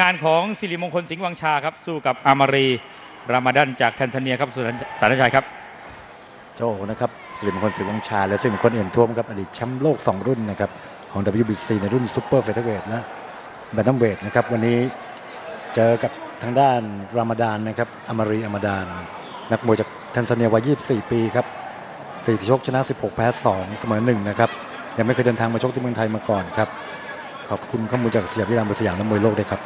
งานของสิริมงคลสิงห์วังชาครับ สู้กับอามารีรามาดันจากแทนซาเนียครับสุรสารชัยครับโจนะครับสิริมงคลสิงห์วังชา และสิริมงคลเอี่ยมท่วมครับอดีตแชมป์โลก 2 รุ่นนะครับของ WBC ในรุ่นซูเปอร์เฟเธอร์เวทและแบนตัมเวทนะครับวันนี้เจอกับทางด้านรามาดานนะครับอามารีอามาดาน นักมวยจากแทนซาเนียวัย 24 ปีครับสี่ที่ชกชนะ 16 แพ้ 2 เสมอ1นะครับยังไม่เคยเดินทางมาชกที่เมืองไทยมาก่อนครับ ขอบคุณข้อมูลจากสยามวิรามสยามและมวยโลกด้วยครับ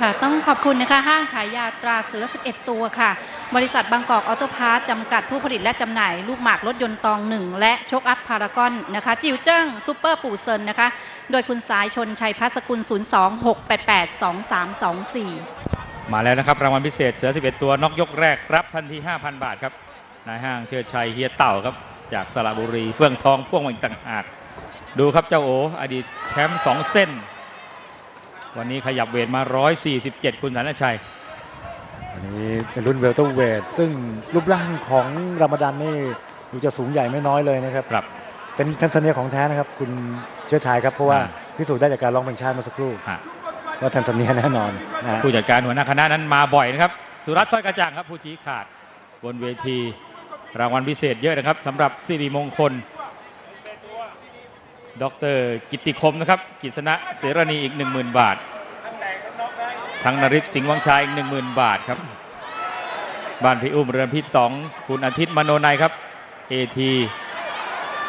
ค่ะต้องขอบคุณนะคะห้างขายยาตราเสือ 11 ตัวค่ะ บริษัทบางกอกออโตพาร์ทจำกัดผู้ผลิตและจำหน่าย ลูกหมากรถยนต์ตองหนึ่งและโชคอัพพารากอนนะคะจิวเจิ้งซูเปอร์ปู่เซินนะคะ โดยคุณสายชนชัยพัสกุล 026882324 มาแล้วนะครับ รางวัลพิเศษเสือ 11 ตัวนอกยกแรกรับทันที 5,000 บาทครับนายห้างเชิดชัยเฮียเต่าครับจากสระบุรีเฟื่องทองพ่วงมาอีกต่างหาก ดูครับเจ้าโออดีตแชมป์2เส้น วันนี้ขยับเวทมา 147 คุณสารชัยอันนี้เป็นรุ่นเวลเตอร์เวทซึ่งรูปร่างของรามาดานนี่ดูจะสูงใหญ่ไม่น้อยเลยนะครับครับ เป็นแทนซาเนียของแท้นะครับ คุณเชื้อชายครับเพราะว่าอ่าพิสูจน์ได้จากการร้องเพลงชาติเมื่อสักครู่อะว่าแทนซาเนียแน่นอนนะฮะผู้จัดการหัวหน้าคณะนั้นมาบ่อยนะครับ สุรัตน์สร้อยกระจ่างครับผู้ชี้ขาดบนเวทีรางวัลพิเศษเยอะนะครับสำหรับสิริมงคล ดรกิติคมนะครับกิษณะเสรณีอีก 10,000 บาท ทั้งนริศสิงห์วังชายอีก 10,000 บาทครับ บ้านพี่อุ้มเรือนพี่ต๋องคุณอาทิตย์มโนนัยครับเอที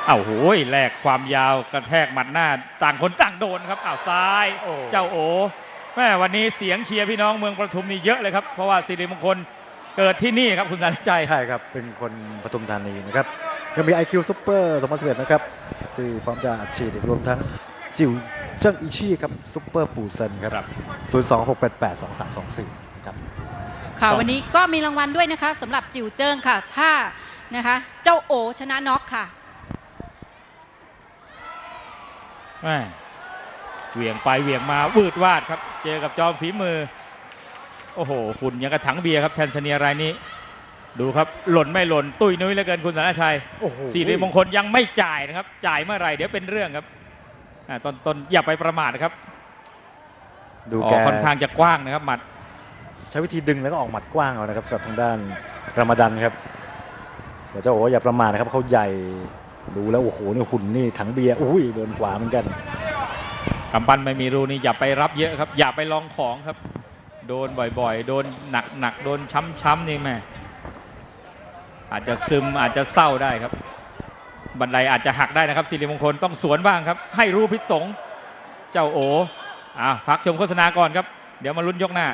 เอ้าโหยแลกความยาวกระแทกหมัดหน้าต่างคนต่างโดนครับอ้าวซ้าย เจ้าโอแม่วันนี้เสียงเชียร์พี่น้องเมืองประทุมนี่เยอะเลยครับเพราะว่าสิริมงคลเกิดที่นี่ครับคุณสันใจใช่ครับเป็นคนปทุมธานีนะครับ ยังมี IQ Super 2011 นะครับ ที่พร้อมจะอัดฉีดอีกรวมทั้งจิวเจิ้งอิชี่ครับซุปเปอร์ปูเซนคครัรับบ026882324นะครับ ค่ะต้องวันนี้ก็มีรางวัลด้วยนะคะสำหรับจิวเจิ้งค่ะ ถ้านะคะ เจ้าโอชนะน็อกค่ะแม่เหวี่ยงไปเหวี่ยงมาวืดวาดครับ เจอกับจอมฝีมือ โอ้โหคุณยังกระถังเบียร์ครับแทนซาเนียรายนี้ ดูครับหล่นไม่หล่นตุ้ยนุ้ยเหลือเกินคุณสารชัยโอ้โหสิริมงคลยังไม่จ่ายนะครับ จ่ายเมื่อไหรเดี๋ยวเป็นเรื่องครับอ่าตอนตอนอย่าไปประมาทนะครับดูออแกกค่อนข้างจะกว้างนะครับหมัดใช้วิธีดึงแล้วก็ออกหมัดกว้างเอานะครับสำหรับทางด้านรามาดันครับแต่เจ้าโอ๋อย่าประมาทนะครับเขาใหญ่ดูแล้วโอ้โหนี่หุ่นนี่ถังเบียร์อุ้ยโดนขวาเหมือนกัน กำปั้นไม่มีรูนี่อย่าไปรับเยอะครับ อย่าไปลองของครับ โดนบ่อยๆ โดนหนักๆโดนช้ำๆนี่แม่ อาจจะซึมอาจจะเศร้าได้ครับ บันไดอาจจะหักได้นะครับสิริมงคลต้องสวนบ้างครับ ให้รู้พิษสงฆ์เจ้าโออ่าพักชมโฆษณาก่อนครับ เดี๋ยวมาลุ้นยกหน้า